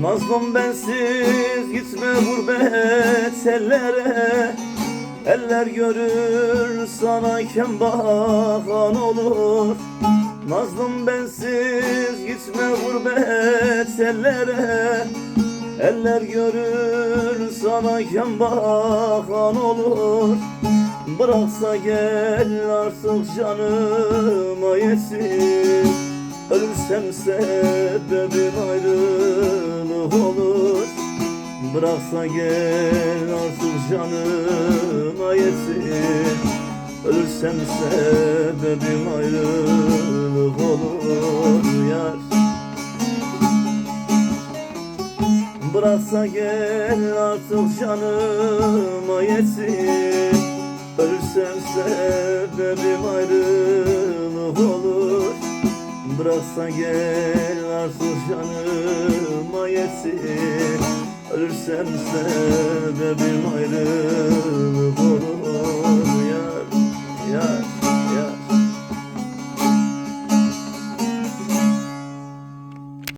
Mazlum bensiz gitme gurbet ellere. Eller görür sana kem bakan olur. Mazlum bensiz gitme gurbet ellere. Eller görür sana kem bakan olur. Bıraksa gel artık canıma yesin Ölürsem sebebim ayrılık olur. Bıraksa gel artık canıma yesin Ölürsem sebebim ayrılık olur. Yar. Bıraksa gel artık canıma yesin Ölürsem sebebim ayrılık olur Bıraksa gel artık canıma yesin. Ölürsem sebebim ayrılık